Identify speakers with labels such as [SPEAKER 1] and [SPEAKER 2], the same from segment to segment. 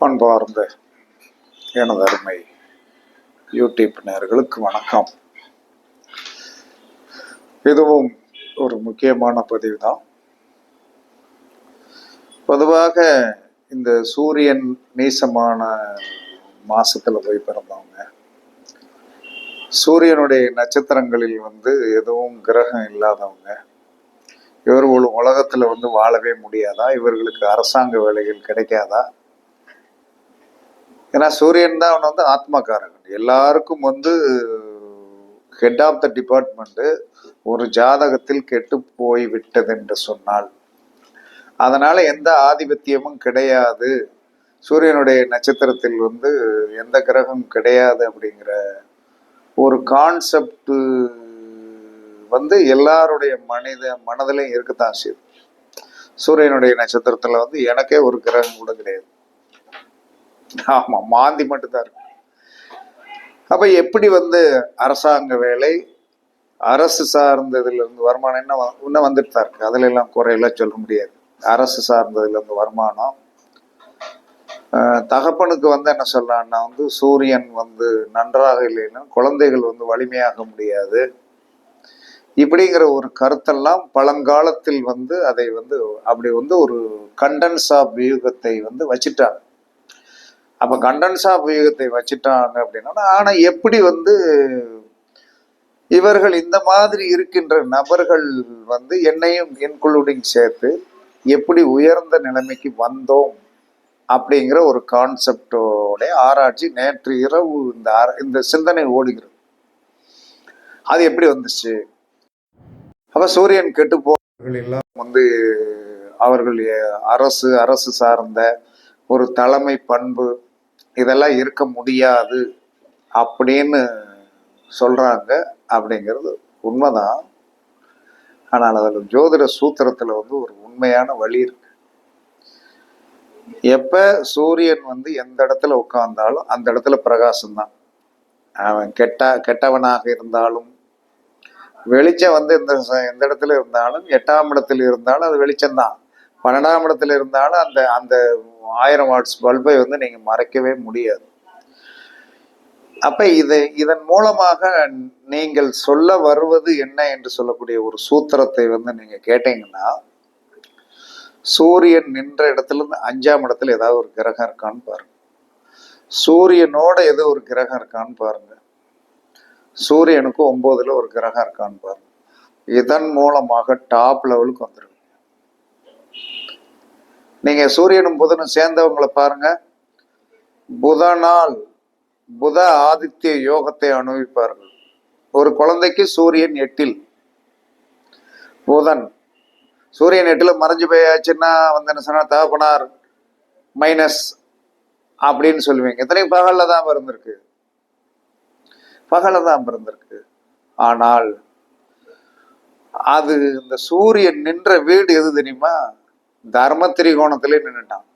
[SPEAKER 1] பண்பார்ந்த எனது அருமை யூடியூப் நேர்களுக்கு வணக்கம். இதுவும் ஒரு முக்கியமான பதிவு தான் பொதுவாக இந்த சூரியன் நீசமான மாசத்துல போய் பிறந்தவங்க சூரியனுடைய நட்சத்திரங்களில் வந்து எதுவும் கிரகம் இல்லாதவங்க இவர்கள் உலகத்துல வந்து வாழவே முடியாதா? இவர்களுக்கு அரசாங்க வேலைகள் கிடைக்காதா? ஏன்னா சூரியன் தான் அவன் வந்து ஆத்மகாரகன் எல்லாருக்கும் வந்து ஹெட் ஆஃப் த டிபார்ட்மெண்ட்டு ஒரு ஜாதகத்தில் கெட்டு போய் விட்டது என்று சொன்னால் அதனால எந்த ஆதிபத்தியமும் கிடையாது. சூரியனுடைய நட்சத்திரத்தில் வந்து எந்த கிரகம் கிடையாது அப்படிங்கிற ஒரு கான்செப்ட் வந்து எல்லாருடைய மனித மனதிலையும் இருக்கத்தான் செய்யுது. சூரியனுடைய நட்சத்திரத்தில் வந்து எனக்கே ஒரு கிரகம் கூட கிடையாது. ஆமா மாந்தி மட்டும்தான் இருக்கு அப்ப எப்படி வந்து அரசாங்க வேலை அரசு சார்ந்ததுல இருந்து வருமானம் என்ன இன்னும் வந்துட்டு தான் இருக்கு. அதுல எல்லாம் குறையெல்லாம் சொல்ல முடியாது. அரசு சார்ந்ததுல இருந்து வருமானம் தகப்பனுக்கு வந்து என்ன சொல்லலாம்னா வந்து சூரியன் வந்து நன்றாக இல்லைன்னா குழந்தைகள் வந்து வலிமையாக முடியாது. இப்படிங்கிற ஒரு கருத்தெல்லாம் பழங்காலத்தில் வந்து அதை வந்து அப்படி வந்து ஒரு கண்டன்ஸ் ஆஃப் வியூகத்தை வந்து வச்சுட்டாங்க. அப்ப கண்டன்சா உபயோகத்தை வச்சுட்டாங்க அப்படின்னா ஆனா எப்படி வந்து இவர்கள் இந்த மாதிரி இருக்கின்ற நபர்கள் வந்து என்னையும் இன்க்ளூடிங் சேர்த்து எப்படி உயர்ந்த நிலைமைக்கு வந்தோம் அப்படிங்கிற ஒரு கான்செப்டோட ஆராய்ச்சி நேற்று இரவு இந்த ஆர- இந்த சிந்தனை ஓடுகிறது. அது எப்படி வந்துச்சு? அப்ப சூரியன் கெட்டு போவர்கள் எல்லாம் வந்து அவர்கள் அரசு அரசு சார்ந்த ஒரு தலைமை பண்பு இதெல்லாம் இருக்க முடியாது அப்படின்னு சொல்கிறாங்க அப்படிங்கிறது உண்மைதான். ஆனால் அதில் ஜோதிட சூத்திரத்தில் வந்து ஒரு உண்மையான வழி இருக்கு. எப்போ சூரியன் வந்து எந்த இடத்துல உட்கார்ந்தாலும் அந்த இடத்துல பிரகாசம்தான். அவன் கெட்ட கெட்டவனாக இருந்தாலும் வெளிச்சம் வந்து எந்த எந்த இடத்துல இருந்தாலும் எட்டாம் இடத்துல இருந்தாலும் அது வெளிச்சம்தான். பன்னெண்டாம் இடத்துல இருந்தாலும் அந்த அந்த ஆயிரம் வாட்ஸ் பல்பை வந்து நீங்க மறைக்கவே முடியாது. அப்ப இது இதன் மூலமாக நீங்கள் சொல்ல வருவது என்ன என்று சொல்லக்கூடிய ஒரு சூத்திரத்தை வந்து நீங்க கேட்டீங்கன்னா சூரியன் நின்ற இடத்துல இருந்து அஞ்சாம் இடத்துல ஏதாவது ஒரு கிரகம் இருக்கான்னு பாருங்க. சூரியனோட ஏதோ ஒரு கிரகம் இருக்கான்னு பாருங்க. சூரியனுக்கு ஒன்பதுல ஒரு கிரகம் இருக்கான்னு பாருங்க. இதன் மூலமாக டாப் லெவலுக்கு வந்துருங்க. நீங்க சூரியனும் புதனும் சேர்ந்தவங்களை பாருங்க. புதனால் புத ஆதித்ய யோகத்தை அனுபவிப்பார்கள். ஒரு குழந்தைக்கு சூரியன் எட்டில். புதன். சூரியன் எட்டில் மறைஞ்சு போயாச்சுன்னா வந்து என்ன சொன்னா தகப்பனார் மைனஸ் அப்படின்னு சொல்லுவீங்க. இத்தனையும் பகல்ல தான் பிறந்திருக்கு. பகல்ல தான் பிறந்திருக்கு. ஆனால் அது இந்த சூரியன் நின்ற வீடு எது தெரியுமா? தர்ம திரிகோணத்திலே நின்றுட்டான்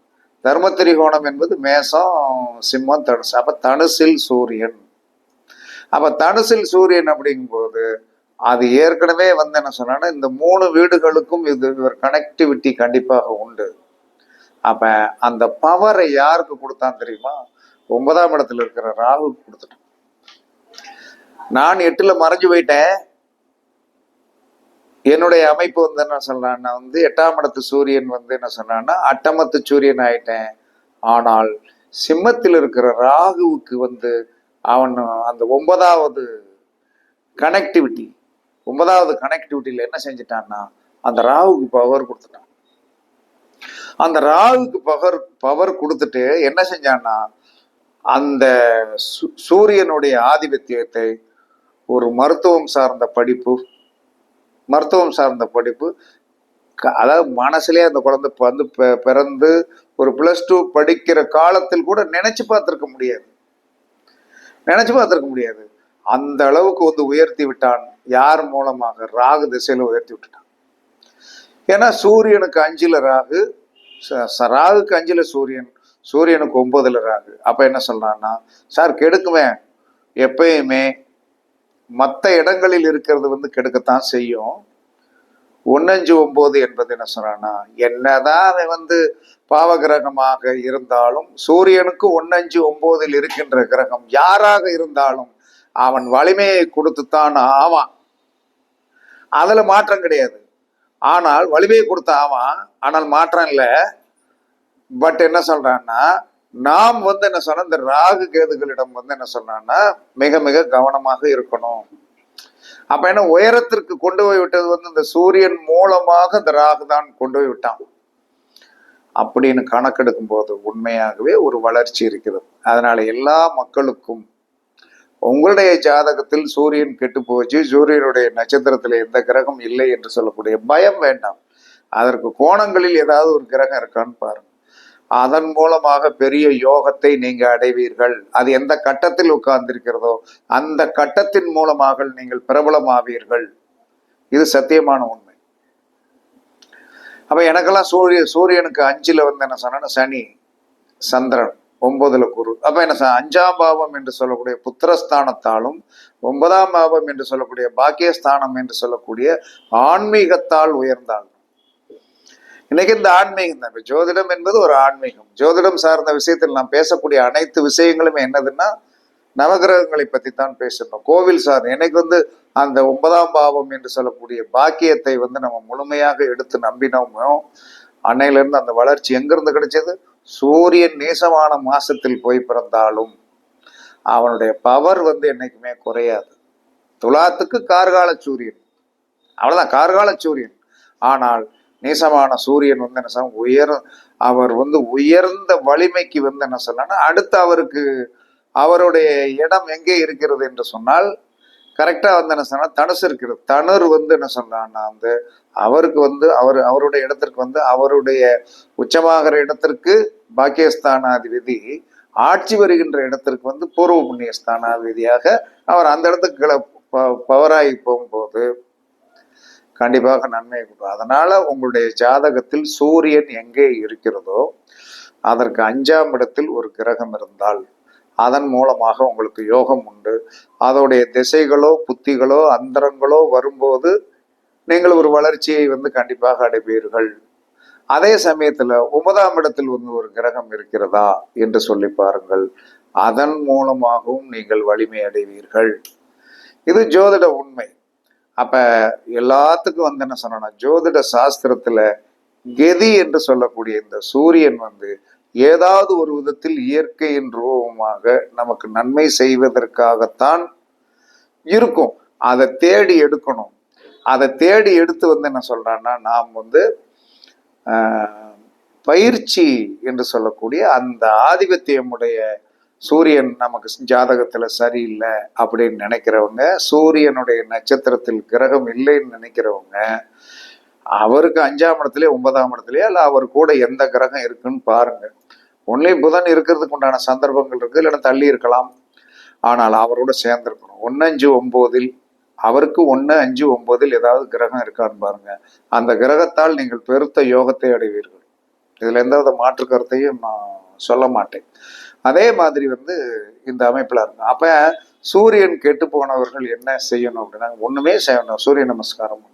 [SPEAKER 1] தர்ம திரிகோணம் என்பது மேசம் சிம்மம் தனுசு. அப்ப தனுசில் சூரியன். அப்ப தனுசில் சூரியன் அப்படிங்கும்போது அது ஏற்கனவே வந்து என்ன சொன்னா இந்த மூணு வீடுகளுக்கும் இது ஒரு கனெக்டிவிட்டி கண்டிப்பாக உண்டு. அப்ப அந்த பவரை யாருக்கு கொடுத்தான் தெரியுமா? ஒன்பதாம் இடத்துல இருக்கிற ராகுக்கு கொடுத்துட்டான். நான் எட்டுல மறைஞ்சு போயிட்டேன். என்னுடைய அமைப்பு வந்து என்ன சொல்றான்னா வந்து எட்டாம் இடத்து சூரியன் வந்து என்ன சொன்னான்னா அட்டமத்து சூரியன் ஆயிட்டேன். ஆனால் சிம்மத்தில் இருக்கிற ராகுவுக்கு வந்து அவன் அந்த ஒன்பதாவது கனெக்டிவிட்டி ஒன்பதாவது கனெக்டிவிட்டியில என்ன செஞ்சிட்டான்னா அந்த ராகுக்கு பவர் கொடுத்துட்டான். அந்த ராகுக்கு பவர் பவர் கொடுத்துட்டு என்ன செஞ்சான்னா அந்த சூரியனுடைய ஆதிபத்தியத்தை ஒரு மருத்துவம் சார்ந்த படிப்பு மருத்துவம் சார்ந்த படிப்பு க- அதாவது மனசுலேயே அந்த குழந்தை ப- வந்து பிறந்து ஒரு பிளஸ் டூ படிக்கிற காலத்தில் கூட நினைச்சு பார்த்துருக்க முடியாது. நினைச்சு பார்த்துருக்க முடியாது. அந்த அளவுக்கு வந்து உயர்த்தி விட்டான். யார் மூலமாக? ராகு திசையில உயர்த்தி விட்டுட்டான். ஏன்னா சூரியனுக்கு அஞ்சுல ராகு ச- ச- ராகுக்கு அஞ்சுல சூரியன் சூரியனுக்கு ஒன்பதுல ராகு. அப்ப என்ன சொல்றான்னா சார் கெடுக்குவேன் எப்பயுமே மற்ற இடங்களில் இருக்கிறது வந்து கெடுக்கத்தான் செய்யும். ஒன்னஞ்சு ஒன்பது என்பது என்ன சொல்றான்னா என்னதான் அவன் வந்து பாவ கிரகமாக இருந்தாலும் சூரியனுக்கு ஒன்னஞ்சு ஒன்பதில் இருக்கின்ற கிரகம் யாராக இருந்தாலும் அவன் வலிமையை கொடுத்துத்தான் ஆவான். அதுல மாற்றம் கிடையாது. ஆனால் வலிமையை கொடுத்த ஆவான். ஆனால் மாற்றம் இல்லை. பட் என்ன சொல்றான்னா நாம் வந்து என்ன சொன்னா இந்த ராகு கேதுகளிடம் வந்து என்ன சொன்னான்னா மிக மிக கவனமாக இருக்கணும். அப்ப என்ன உயரத்திற்கு கொண்டு போய் விட்டது வந்து இந்த சூரியன் மூலமாக இந்த ராகு தான் கொண்டு போய் விட்டான். அப்படின்னு கணக்கெடுக்கும் போது உண்மையாகவே ஒரு வளர்ச்சி இருக்கிறது. அதனால எல்லா மக்களுக்கும் உங்களுடைய ஜாதகத்தில் சூரியன் கெட்டு போச்சு சூரியனுடைய நட்சத்திரத்தில் எந்த கிரகம் இல்லை என்று சொல்லக்கூடிய பயம் வேண்டாம். அதற்கு கோணங்களில் ஏதாவது ஒரு கிரகம் இருக்கான்னு பாருங்க. அதன் மூலமாக பெரிய யோகத்தை நீங்க அடைவீர்கள். அது எந்த கட்டத்தில் உட்கார்ந்திருக்கிறதோ அந்த கட்டத்தின் மூலமாக நீங்கள் பிரபலமாவீர்கள். இது சத்தியமான உண்மை. அப்ப எனக்கெல்லாம் சூரிய சூரியனுக்கு அஞ்சுல வந்து என்ன சொன்னா சனி சந்திரன் ஒன்பதுல குரு. அப்ப என்ன சொன்ன, அஞ்சாம் பாவம் என்று சொல்லக்கூடிய புத்திரஸ்தானத்தாலும் ஒன்பதாம் பாவம் என்று சொல்லக்கூடிய பாக்கியஸ்தானம் என்று சொல்லக்கூடிய ஆன்மீகத்தால் உயர்ந்தாள் இன்னைக்கு இந்த ஆன்மீகம் தான். ஜோதிடம் என்பது ஒரு ஆன்மீகம். ஜோதிடம் சார்ந்த விஷயத்தில் நாம் பேசக்கூடிய அனைத்து விஷயங்களுமே என்னதுன்னா நவகிரகங்களை பத்தி தான் பேசணும். கோவில் சார் எனக்கு வந்து அந்த ஒன்பதாம் பாவம் என்று சொல்லக்கூடிய பாக்கியத்தை வந்து நம்ம முழுமையாக எடுத்து நம்பினோமோ அன்னையிலிருந்து அந்த வளர்ச்சி எங்கிருந்து கிடைச்சது? சூரியன் நேசமான மாசத்தில் போய் பிறந்தாலும் அவனுடைய பவர் வந்து என்னைக்குமே குறையாது. துலாத்துக்கு கார்கால சூரியன். அவ்வளவுதான் கார்கால சூரியன். ஆனால் நீசமான சூரியன் வந்து என்ன சொன்னா உயர் அவர் வந்து உயர்ந்த வலிமைக்கு வந்து என்ன சொன்னா அடுத்து அவருக்கு அவருடைய இடம் எங்கே இருக்கிறது என்று சொன்னால் கரெக்டாக வந்து என்ன சொன்னால் தனுசு இருக்கிறது. தனுர் வந்து என்ன சொன்னான்னா வந்து அவருக்கு வந்து அவர் அவருடைய இடத்திற்கு வந்து அவருடைய உச்சமாகிற இடத்திற்கு பாக்கியஸ்தானாதிபதி ஆட்சி வருகின்ற இடத்திற்கு வந்து பூர்வ புண்ணிய ஸ்தானாதிபதியாக அவர் அந்த இடத்துக்கு கிள- ப- பவராகி போகும்போது கண்டிப்பாக நன்மை கொடுக்கும் அதனால உங்களுடைய ஜாதகத்தில் சூரியன் எங்கே இருக்கிறதோ அதற்கு அஞ்சாம் இடத்தில் ஒரு கிரகம் இருந்தால் அதன் மூலமாக உங்களுக்கு யோகம் உண்டு. அதோடைய திசைகளோ புத்திகளோ அந்தரங்களோ வரும்போது நீங்கள் ஒரு வளர்ச்சியை வந்து கண்டிப்பாக அடைவீர்கள். அதே சமயத்தில் ஒன்பதாம் இடத்தில் வந்து ஒரு கிரகம் இருக்கிறதா என்று சொல்லி பாருங்கள். அதன் மூலமாகவும் நீங்கள் வலிமை அடைவீர்கள். இது ஜோதிட உண்மை. அப்ப எல்லாத்துக்கும் வந்து என்ன சொன்னா ஜோதிட சாஸ்திரத்துல கெதி என்று சொல்லக்கூடிய இந்த சூரியன் வந்து ஏதாவது ஒரு விதத்தில் இயற்கையின் ரூபமாக நமக்கு நன்மை செய்வதற்காகத்தான் இருக்கும். அதை தேடி எடுக்கணும். அதை தேடி எடுத்து வந்து என்ன சொல்றான்னா நாம் வந்து பயிற்சி என்று சொல்லக்கூடிய அந்த ஆதிபத்தியமுடைய சூரியன் நமக்கு ஜாதகத்துல சரியில்லை அப்படின்னு நினைக்கிறவங்க சூரியனுடைய நட்சத்திரத்தில் கிரகம் இல்லைன்னு நினைக்கிறவங்க அவருக்கு அஞ்சாம் இடத்துலயே ஒன்பதாம் இடத்துலயே இல்லை அவர் கூட எந்த கிரகம் இருக்குன்னு பாருங்க. ஒன்லி புதன் இருக்கிறதுக்கு உண்டான சந்தர்ப்பங்கள் இருக்கு இல்லைன்னா தள்ளி இருக்கலாம். ஆனால் அவரோட சேர்ந்திருக்கணும். ஒன்னு அஞ்சு ஒன்பதில் அவருக்கு ஒன்று அஞ்சு ஒன்பதில் ஏதாவது கிரகம் இருக்கான்னு பாருங்க. அந்த கிரகத்தால் நீங்கள் பெருத்த யோகத்தை அடைவீர்கள். இதுல எந்த வித மாற்று கருத்தையும் நான் சொல்ல மாட்டேன். அதே மாதிரி வந்து இந்த அமைப்பில் இருக்கும் அப்போ சூரியன் கெட்டு போனவர்கள் என்ன செய்யணும் அப்படின்னா ஒன்றுமே செய்யணும். சூரிய நமஸ்காரம்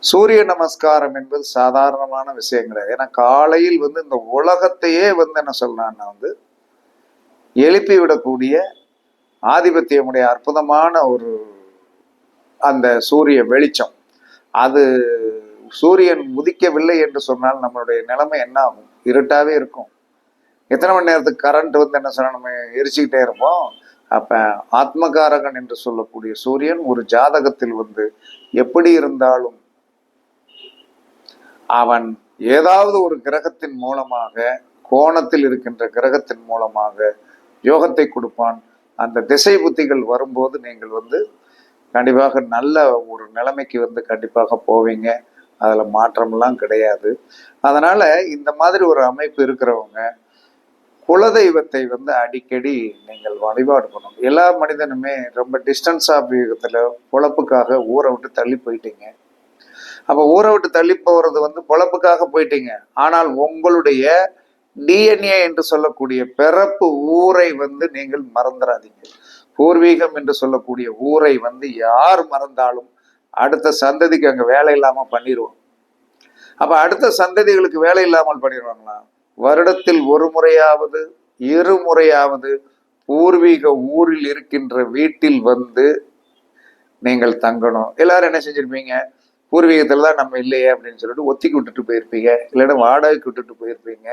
[SPEAKER 1] சூரிய நமஸ்காரம் என்பது சாதாரணமான விஷயம் கிடையாது. ஏன்னா காலையில் வந்து இந்த உலகத்தையே வந்து என்ன சொல்லலாம்னா வந்து எழுப்பி விடக்கூடிய ஆதிபத்தியமுடைய அற்புதமான ஒரு அந்த சூரிய வெளிச்சம். அது சூரியன் உதிக்கவில்லை என்று சொன்னால் நம்மளுடைய நிலைமை என்ன ஆகும்? இருட்டாவே இருக்கும். எத்தனை மணி நேரத்துக்கு கரண்ட் வந்து என்ன சொன்னா நம்ம எரிச்சுக்கிட்டே இருப்போம்? அப்ப ஆத்மகாரகன் என்று சொல்லக்கூடிய சூரியன் ஒரு ஜாதகத்தில் வந்து எப்படி இருந்தாலும் அவன் ஏதாவது ஒரு கிரகத்தின் மூலமாக கோணத்தில் இருக்கின்ற கிரகத்தின் மூலமாக யோகத்தை கொடுப்பான். அந்த திசை புத்திகள் வரும்போது நீங்கள் வந்து கண்டிப்பாக நல்ல ஒரு நிலைமைக்கு வந்து கண்டிப்பாக போவீங்க. அதில் மாற்றம்லாம் கிடையாது. அதனால இந்த மாதிரி ஒரு அமைப்பு இருக்கிறவங்க குலதெய்வத்தை வந்து அடிக்கடி நீங்கள் வழிபாடு பண்ணணும் எல்லா மனிதனுமே ரொம்ப டிஸ்டன்ஸ் ஆஃப் யுகத்துல பொழப்புக்காக ஊரை விட்டு தள்ளி போயிட்டீங்க. அப்போ ஊரை விட்டு தள்ளி போகிறது வந்து பொழப்புக்காக போயிட்டீங்க. ஆனால் உங்களுடைய டிஎன்ஏ என்று சொல்லக்கூடிய பிறப்பு ஊரை வந்து நீங்கள் மறந்துடாதீங்க பூர்வீகம் என்று சொல்லக்கூடிய ஊரை வந்து யார் மறந்தாலும் அடுத்த சந்ததிக்கு அங்கே வேலை இல்லாமல் பண்ணிடுவோம் அப்போ அடுத்த சந்ததிகளுக்கு வேலை இல்லாமல் பண்ணிடுவாங்களா? வருடத்தில் ஒரு முறையாவது இருமுறையாவது பூர்வீக ஊரில் இருக்கின்ற வீட்டில் வந்து நீங்கள் தங்கணும். எல்லாரும் என்ன செஞ்சிருப்பீங்க? பூர்வீகத்தில் தான் நம்ம இல்லையே அப்படின்னு சொல்லிட்டு ஒத்திக்கு விட்டுட்டு போயிருப்பீங்க. இல்லைன்னா வாடகைக்கு விட்டுட்டு போயிருப்பீங்க.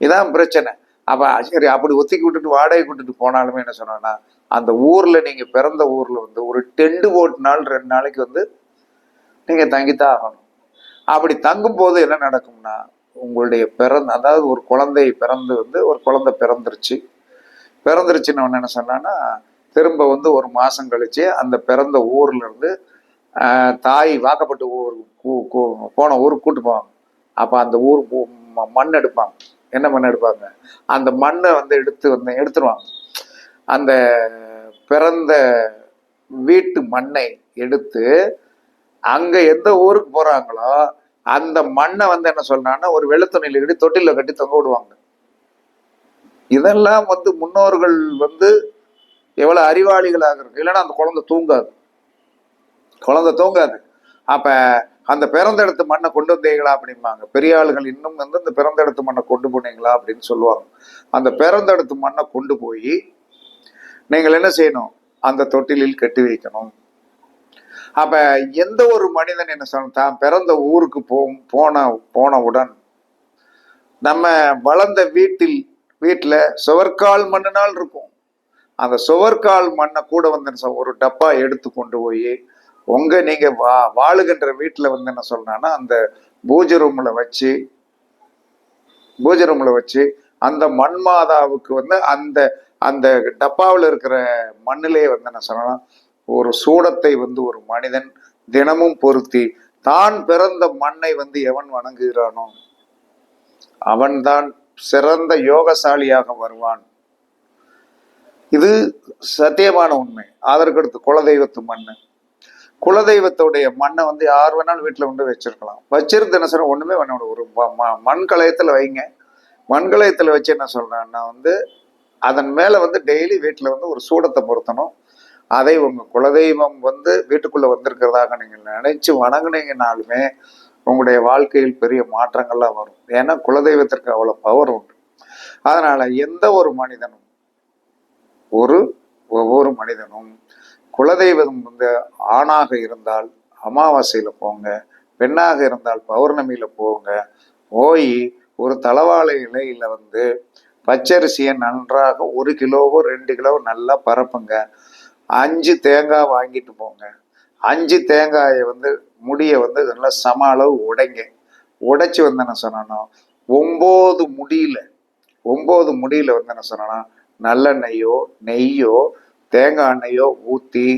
[SPEAKER 1] இதான் பிரச்சனை. அப்போ சரி அப்படி ஒத்திக்கி விட்டுட்டு வாடகை விட்டுட்டு போனாலுமே என்ன சொன்னோன்னா அந்த ஊரில் நீங்கள் பிறந்த ஊரில் வந்து ஒரு டெண்டு நாள் ரெண்டு நாளைக்கு வந்து நீங்கள் தங்கித்தான் ஆகணும். அப்படி தங்கும்போது என்ன நடக்கும்னா உங்களுடைய பிறந்த அதாவது ஒரு குழந்தை பிறந்து வந்து ஒரு குழந்தை பிறந்துருச்சு. பிறந்துருச்சுன்னு ஒன்று என்ன சொன்னான்னா திரும்ப வந்து ஒரு மாதம் கழிச்சு அந்த பிறந்த ஊர்லேருந்து தாய் வாக்கப்பட்டு ஊர் கூ- போன ஊருக்கு கூட்டு போவாங்க. அப்போ அந்த ஊர் மண் எடுப்பாங்க. என்ன மண் எடுப்பாங்க? அந்த மண்ணை வந்து எடுத்து வந்து எடுத்துருவாங்க. அந்த பிறந்த வீட்டு மண்ணை எடுத்து அங்கே எந்த ஊருக்கு போகிறாங்களோ அந்த மண்ணை வந்து என்ன சொல்றான்னா ஒரு வெள்ளத்துணியில் கட்டி தொட்டில கட்டி தொங்க விடுவாங்க. இதெல்லாம் வந்து முன்னோர்கள் வந்து எவ்வளவு அறிவாளிகளாக இருக்கு இல்லைன்னா அந்த குழந்தை தூங்காது. குழந்தை தூங்காது. அப்ப அந்த பிறந்த இடத்து மண்ணை கொண்டு வந்தீங்களா அப்படிம்பாங்க. பெரிய ஆளுகள் இன்னும் வந்து இந்த பிறந்த இடத்து மண்ணை கொண்டு போனீங்களா அப்படின்னு சொல்லுவாங்க. அந்த பிறந்த இடத்து மண்ணை கொண்டு போய் நீங்கள் என்ன செய்யணும்? அந்த தொட்டிலில் கட்டி வைக்கணும். அப்ப எந்த ஒரு மனிதன் என்ன சொன்ன தான் பிறந்த ஊருக்கு போ போன போனவுடன் நம்ம வளர்ந்த வீட்டில் வீட்டில் சுவர்கால் மண்ணுனால் இருக்கும். அந்த சுவர்கால் மண்ணை கூட வந்து என்ன சொல்ல- ஒரு டப்பா எடுத்து கொண்டு போய் உங்க நீங்க வா வாழுகின்ற வீட்டில் வந்து என்ன சொல்றேன்னா அந்த பூஜை ரூம்ல வச்சு பூஜை ரூம்ல வச்சு அந்த மண் மாதாவுக்கு வந்து அந்த அந்த டப்பாவில் இருக்கிற மண்ணிலே வந்து என்ன சொல்லணும் ஒரு சூடத்தை வந்து ஒரு மனிதன் தினமும் பொருத்தி தான் பிறந்த மண்ணை வந்து எவன் வணங்குகிறானோ அவன்தான் சிறந்த யோகசாலியாக வருவான். இது சத்தியமான உண்மை. அதற்கடுத்து குலதெய்வத்து மண்ணு. குலதெய்வத்துடைய மண்ணை வந்து யார் வேணாலும் வீட்டில் கொண்டு வச்சிருக்கலாம். வச்சிருந்து என்ன சொல்ற ஒண்ணுமே பண்ண ஒரு ம- மண் கலயத்தில் வைங்க. மண் கலயத்தில் வச்சு என்ன சொல்றேன்னா வந்து அதன் மேல வந்து டெய்லி வீட்டில் வந்து ஒரு சூடத்தை பொருத்தணும். அதை உங்க குலதெய்வம் வந்து வீட்டுக்குள்ள வந்திருக்கிறதாக நீங்க நினைச்சு வணங்குனீங்கனாலுமே உங்களுடைய வாழ்க்கையில் பெரிய மாற்றங்கள்லாம் வரும். ஏன்னா குலதெய்வத்திற்கு அவ்வளவு பவர் உண்டு. அதனால எந்த ஒரு மனிதனும் ஒரு ஒவ்வொரு மனிதனும் குலதெய்வம் வந்து ஆணாக இருந்தால் அமாவாசையில போங்க பெண்ணாக இருந்தால் பௌர்ணமியில போங்க போய் ஒரு தளவாழை இலையில வந்து பச்சரிசியை நன்றாக ஒரு கிலோவோ ரெண்டு கிலோவோ நல்லா பரப்புங்க. அஞ்சு தேங்காய் வாங்கிட்டு போங்க. அஞ்சு தேங்காயை வந்து முடியை வந்து நல்லா சம அளவு உடைங்க. உடைச்சி வந்து என்ன சொன்னோம் ஒம்பது முடியில ஒம்பது முடியில வந்து என்ன சொன்னா நல்லெண்ணெய்யோ நெய்யோ தேங்காய் எண்ணெயோ ஊற்றி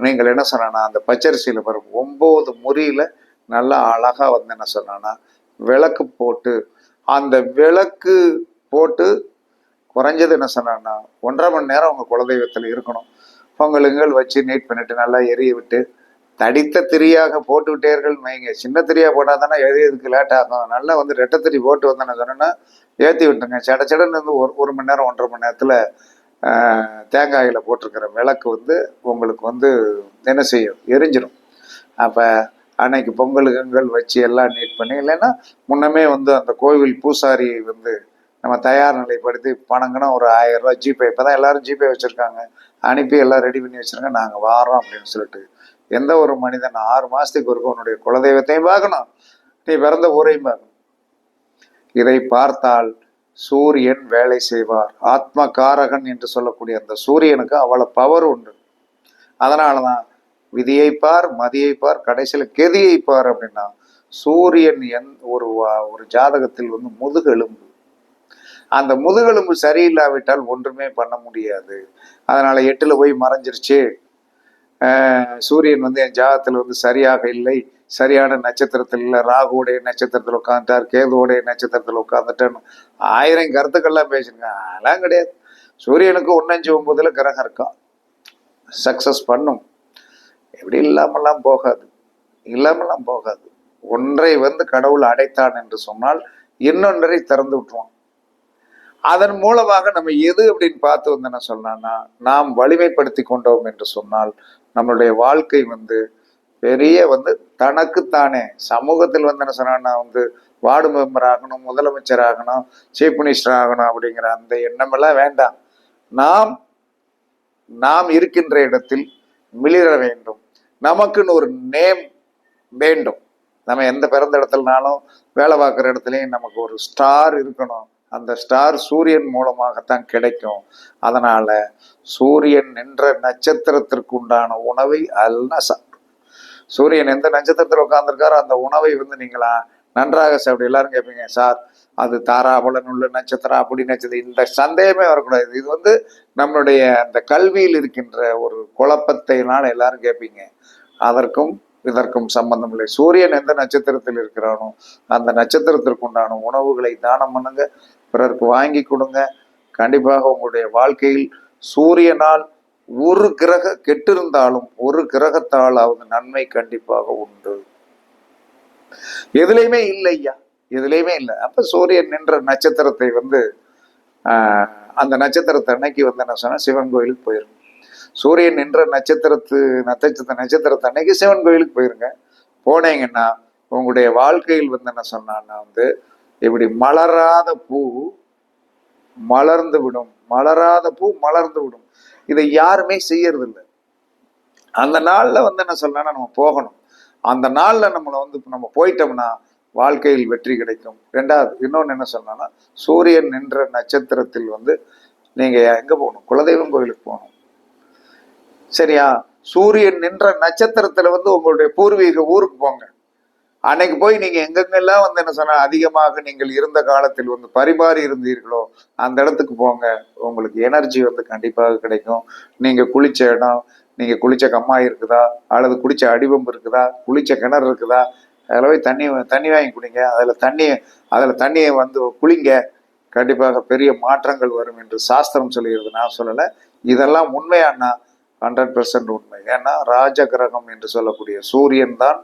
[SPEAKER 1] நீங்கள் என்ன சொன்னா அந்த பச்சரிசியில் பாருங்க. ஒம்பது முறியில் நல்லா அழகாக வந்து என்ன சொன்னா விளக்கு போட்டு அந்த விளக்கு போட்டு குறைஞ்சது என்ன சொன்னா ஒன்றரை மணி நேரம் உங்கள் குலதெய்வத்தில் இருக்கணும். பொங்கலுங்கள் வச்சு நீட் பண்ணிட்டு நல்லா எரிய விட்டு தடித்த திரியாக போட்டு விட்டீர்கள் வைங்க. சின்ன திரியா போட்டால் தானே எரியதுக்கு லேட் ஆகும். நல்லா வந்து ரெட்டை திரி போட்டு வந்து சொன்னேன்னா ஏற்றி விட்டுங்க சட சடன்னு வந்து ஒரு ஒரு மணி நேரம் ஒன்றரை மணி நேரத்தில் தேங்காயில் போட்டிருக்கிற விளக்கு வந்து உங்களுக்கு வந்து என்ன செய்யும்? எரிஞ்சிடும் அப்போ அன்னைக்கு பொங்கலுகங்கள் வச்சு எல்லாம் நீட் பண்ணி இல்லைன்னா முன்னமே வந்து அந்த கோவில் பூசாரி வந்து நம்ம தயார் நிலைப்படுத்தி பணங்கன்னா ஒரு ஆயிரம் ரூபாய் ஜிபே. இப்போ தான் எல்லாரும் ஜிபே வச்சுருக்காங்க. அனுப்பி எல்லாம் ரெடி பண்ணி வச்சுருங்க. நாங்கள் வாரோம் அப்படின்னு சொல்லிட்டு. எந்த ஒரு மனிதன் ஆறு மாதத்துக்கு ஒருக்க உன்னுடைய குலதெய்வத்தையும் பார்க்கணும். நீ பிறந்த ஊரையும் பார்க்கணும். இதை பார்த்தால் சூரியன் வேலை செய்வார். ஆத்ம காரகன் என்று சொல்லக்கூடிய அந்த சூரியனுக்கு அவ்வளோ பவர் உண்டு. அதனால தான் விதியை பார் மதியை பார் கடைசியில் கெதியை பார் அப்படின்னா சூரியன் எந் ஒரு வா- ஒரு ஜாதகத்தில் வந்து முதுகெலும்பு. அந்த முதுகெலும்பு சரியில்லாவிட்டால் ஒன்றுமே பண்ண முடியாது. அதனால் எட்டில் போய் மறைஞ்சிருச்சு. சூரியன் வந்து என் ஜாதத்தில் வந்து சரியாக இல்லை. சரியான நட்சத்திரத்தில் இல்லை. ராகுவோடைய நட்சத்திரத்தில் உட்காந்துட்டார் கேதுவுடைய நட்சத்திரத்தில் உட்காந்துட்டேன்னு ஆயிரம் கருத்துக்கள்லாம் பேசுங்க அதெல்லாம் கிடையாது. சூரியனுக்கு ஒன்னஞ்சு ஒன்பதுல கிரகம் இருக்கும் சக்சஸ் பண்ணும். எப்படி இல்லாமலாம் போகாது. இல்லாமலாம் போகாது. ஒன்றை வந்து கடவுள் அடைத்தான் என்று சொன்னால் இன்னொன்றை திறந்து விட்டுருவான். அதன் மூலமாக நம்ம எது அப்படின்னு பார்த்து வந்து என்ன சொன்னான்னா நாம் வலிமைப்படுத்தி கொண்டோம் என்று சொன்னால் நம்மளுடைய வாழ்க்கை வந்து பெரிய வந்து தனக்குத்தானே. சமூகத்தில் வந்து என்ன சொன்னா வந்து வார்டு மெம்பர் ஆகணும் முதலமைச்சர் ஆகணும் சீஃப் மினிஸ்டர் ஆகணும் அப்படிங்கிற அந்த எண்ணமெல்லாம் வேண்டாம். நாம் நாம் இருக்கின்ற இடத்தில் மிளிர வேண்டும். நமக்குன்னு ஒரு நேம் வேண்டும். நம்ம எந்த பிறந்த இடத்துலனாலும் வேலை பார்க்குற இடத்துலையும் நமக்கு ஒரு ஸ்டார் இருக்கணும். அந்த ஸ்டார் சூரியன் மூலமாகத்தான் கிடைக்கும். அதனால சூரியன் நின்ற நட்சத்திரத்திற்கு உண்டான உணவை எல்லாம் சாப்பிடும் சூரியன் எந்த நட்சத்திரத்தில் உட்காந்துருக்காரோ அந்த உணவை வந்து நீங்களா நன்றாக சாப்பிடு. எல்லாரும் கேட்பீங்க சார் அது தாராபலன் உள்ள நட்சத்திரம் அப்படி நட்சத்திரம். இந்த சந்தேகமே வரக்கூடாது. இது வந்து நம்மளுடைய அந்த கல்வியில் இருக்கின்ற ஒரு குழப்பத்தைனால எல்லாரும் கேட்பீங்க அதற்கும் இதற்கும் சம்பந்தம் இல்லை. சூரியன் எந்த நட்சத்திரத்தில் இருக்கிறானோ அந்த நட்சத்திரத்திற்கு உண்டான உணவுகளை தானம் பண்ணுங்க. பிறருக்கு வாங்கி கொடுங்க. கண்டிப்பாக உங்களுடைய வாழ்க்கையில் சூரியனால் ஒரு கிரக கெட்டிருந்தாலும் ஒரு கிரகத்தாலாவது நன்மை கண்டிப்பாக உண்டு. எதுலையுமே இல்லையா எதுலையுமே இல்லை. அப்ப சூரியன் நின்ற நட்சத்திரத்தை வந்து ஆஹ், அந்த நட்சத்திரத்தை அன்னைக்கு வந்து என்ன சொன்னா சிவன் கோயிலுக்கு போயிருங்க சூரியன் நின்ற நட்சத்திரத்து நட்சத்திர நட்சத்திரத்தை அன்னைக்கு சிவன் கோயிலுக்கு போயிருங்க. போனீங்கன்னா உங்களுடைய வாழ்க்கையில் வந்து என்ன சொன்னான்னா வந்து இப்படி மலராத பூ மலர்ந்து விடும். மலராத பூ மலர்ந்து விடும். இதை யாருமே செய்யறது இல்லை அந்த நாளில் வந்து என்ன சொல்லணும்னா நம்ம போகணும். அந்த நாளில் நம்மளை வந்து இப்போ நம்ம போயிட்டோம்னா வாழ்க்கையில் வெற்றி கிடைக்கும். ரெண்டாவது இன்னொன்று என்ன சொல்லணும்னா சூரியன் நின்ற நட்சத்திரத்தில் வந்து நீங்கள் எங்கே போகணும்? குலதெய்வம் கோயிலுக்கு போகணும். சரியா? சூரியன் நின்ற நட்சத்திரத்துல வந்து உங்களுடைய பூர்வீக ஊருக்கு போங்க. அன்னைக்கு போய் நீங்க எங்கெங்கெல்லாம் வந்து என்ன சொன்னா அதிகமாக நீங்கள் இருந்த காலத்தில் வந்து பரிமாறி இருந்தீர்களோ அந்த இடத்துக்கு போங்க. உங்களுக்கு எனர்ஜி வந்து கண்டிப்பாக கிடைக்கும். நீங்க குளிச்ச இடம் நீங்க குளிச்ச கம்மாய் இருக்குதா? அல்லது குளிச்ச அடிவம்பு இருக்குதா? குளிச்ச கிணறு இருக்குதா? அதில் போய் தண்ணி தண்ணி வாங்கி குடிங்க. அதில் தண்ணி அதில் தண்ணியை வந்து குளிங்க. கண்டிப்பாக பெரிய மாற்றங்கள் வரும் என்று சாஸ்திரம் சொல்லுகிறது நான் சொல்லலை. இதெல்லாம் உண்மையானா ஹண்ட்ரட் பெர்சன்ட் உண்மை. ஏன்னா ராஜ கிரகம் என்று சொல்லக்கூடிய சூரியன் தான்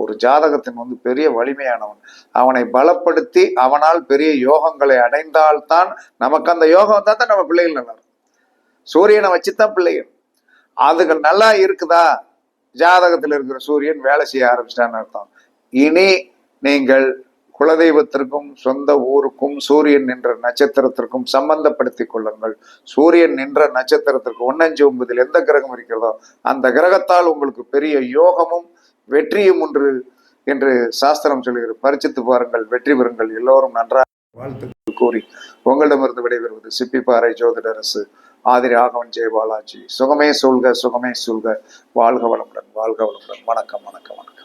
[SPEAKER 1] ஒரு ஜாதகத்தின் வந்து பெரிய வலிமையானவன். அவனை பலப்படுத்தி அவனால் பெரிய யோகங்களை அடைந்தால்தான் நமக்கு அந்த யோகம் வந்தால் தான் நம்ம பிள்ளைகள் நல்லா சூரியனை வச்சு தான் பிள்ளைகள். அதுகள் நல்லா இருக்குதா? ஜாதகத்தில் இருக்கிற சூரியன் வேலை செய்ய ஆரம்பிச்சிட்டான்னு அர்த்தம். இனி நீங்கள் குலதெய்வத்திற்கும் சொந்த ஊருக்கும் சூரியன் நின்ற நட்சத்திரத்திற்கும் சம்பந்தப்படுத்தி கொள்ளுங்கள். சூரியன் நின்ற நட்சத்திரத்திற்கு ஒன்னஞ்சு ஒன்பதில் எந்த கிரகம் இருக்கிறதோ அந்த கிரகத்தால் உங்களுக்கு பெரிய யோகமும் வெற்றியும் ஒன்று என்று சாஸ்திரம் சொல்கிறது. பரிச்சித்து பாருங்கள் வெற்றி பெறுங்கள். எல்லோரும் நன்றாக வாழ்த்துக்கள் கூறி உங்களிடமிருந்து விடைபெறுவது சிப்பிப்பாறை ஜோதிடரசு ஆதிரி ஆகவன் ஜெய பாலாஜி. சுகமே சொல்க சுகமே சொல்க வாழ்க வளமுடன் வாழ்க வளமுடன். வணக்கம் வணக்கம் வணக்கம்.